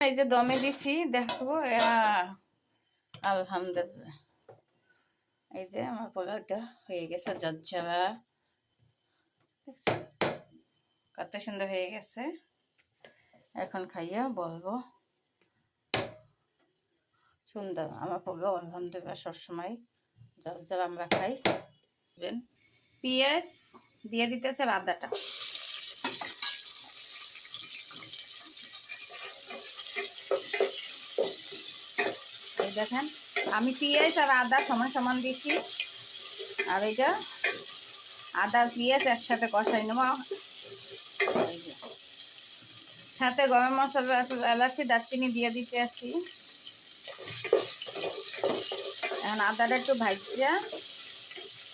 এই যে দমে দিছি, দেখো আলহামদুলিল্লাহ। এই যে আমার পোলাওটা হয়ে গেছে জজ্জাবা? কত সুন্দর হয়ে গেছে। এখন খাইয়া বলব, সুন্দর আমার পোলাও আলহামদুলিল্লাহ সবসময় জজ্জাবা আমরা খাই। পেঁয়াজ দিয়ে দিতেছে আদাটা। দেখেন, আমি পেঁয়াজ আর আদা সমান সমান দিচ্ছি। আর এটা আদা পেঁয়াজ একসাথে কষাই নেব। সাথে গরম মশলা এলাচি, দারচিনি দিয়ে দিতে আছি এখন আদাটা একটু ভাজিয়া,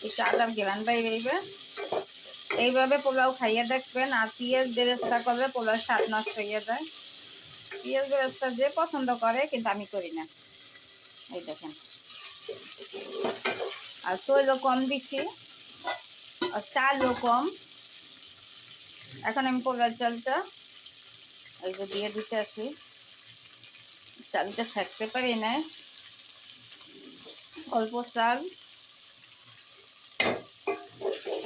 একটু আদার গ্রান বাই বেরিবে এইভাবে পোলাও খাইয়ে দেখবেন, আর পেঁয়াজ ব্যবস্থা করলে পোলাও স্বাদ নষ্ট হয়ে যায়। পেঁয়াজ ব্যবস্থা যে পছন্দ করে, কিন্তু আমি করি না। এই দেখেন। আর তৈলও কম দিচ্ছি, আর চালও কম। এখন আমি পোলার চালটা এই যে দিয়ে দিতে আছি। চালটা ছাড়তে পারি না। অল্প চাল।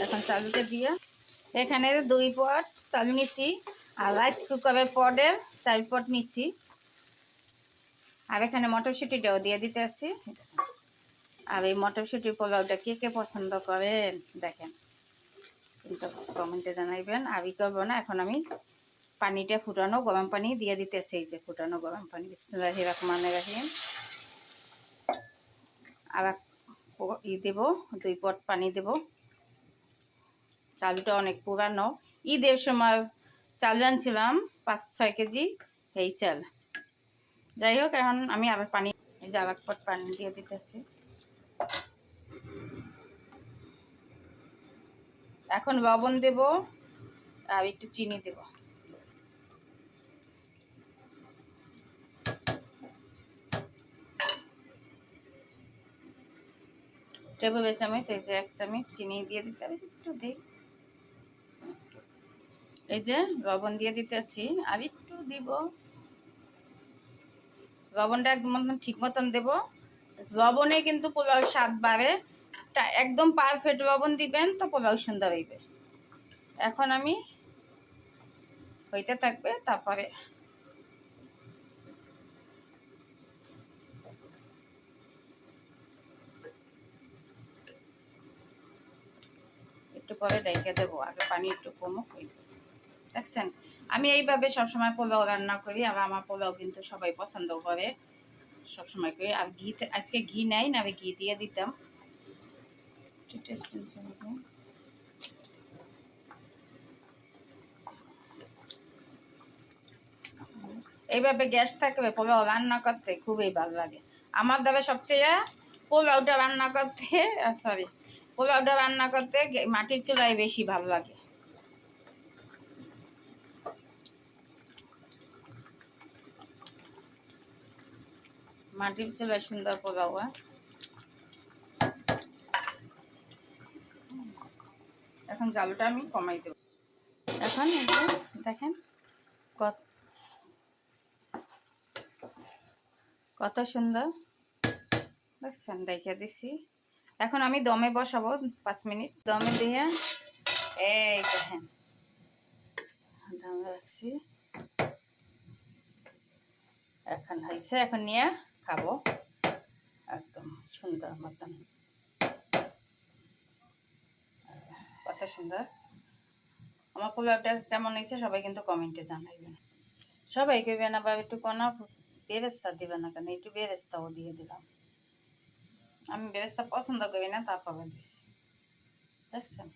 এখন চালুটা দিয়ে এখানে দুই পট চাল নিচ্ছি আর রাইস কুকারের পটের চার পট নিচ্ছি আর এখানে মটরশুঁটিটাও দিয়ে দিতে আছি। আর এই মটরশুঁটির পোলাওটা কে কে পছন্দ করেন দেখেন। কিন্তু কমেন্টে জানাইবেন। আমি করব না, এখন আমি পানিটা ফুটানো, গরম পানি দিয়ে দিতেছি এই যে ফুটানো গরম পানি। বিসমুল্লাহি রহমানির রহিম। আর ই দেবো, দুই পট পানি দেব। চালটা অনেক পুরানো। ঈদের সময় চাল জানছিলাম পাঁচ ছয় কেজি, এই চাল। যাই হোক, এখন আমি আবার পানি, এই যে এক পট পানি দিয়ে দিতেছি। এখন লবণ দেব, আর একটু চিনি দেব। এই যে এক চামচ চিনি দিয়ে দিতে হবে, একটু দিই। এই যে লবণ দিয়ে দিতেছি, আর একটু দিব। লবণটা একদম ঠিক মতন দেবো। লবণে কিন্তু পোলাও স্বাদ বাড়ে। একদম পারফেক্ট লবণ দিবেন তো পোলাও সুন্দর হইবে। এখন আমি হইতে থাকবে, তারপরে একটু পরে ডেকে দেবো, আগে পানি একটু কমও হইবে। দেখছেন? আমি এইভাবে সবসময় পোলাও রান্না করি, আর আমার পোলাও কিন্তু সবাই পছন্দ করে। সবসময় করি। আর ঘি আজকে ঘি নাই, না আমি ঘি দিয়ে দিতাম। এইভাবে গ্যাস থাকবে পোলাও রান্না করতে খুবই ভালো লাগে। আমার দ্বারা সবচেয়ে পোলাওটা রান্না করতে সরি পোলাওটা রান্না করতে মাটির চুলায় বেশি ভালো লাগে। চুলায় সুন্দর পোলাও হয়? এখন জালটা আমি কমাই দেব। এখন দেখেন কত কত সুন্দর। দেখছেন দেখে দিছি। এখন আমি দমে বসাবো পাঁচ মিনিট। দমে দিয়ে এই দেখেন, দমে রাখছি এখন হয়েছে, এখন নিয়ে খাব। একদম সুন্দর মতন। কত সুন্দর। আমার পোলাওটা কেমন হয়েছে সবাই কিন্তু কমেন্টে জানাইবেন। সবাই কইবেন আবার একটু কোনো বেরেস্তা দিবে না কেন? একটু বেরেস্তাও দিয়ে দিলাম। আমি বেরেস্তা পছন্দ করি না তারপরে দিছি। দেখছেন?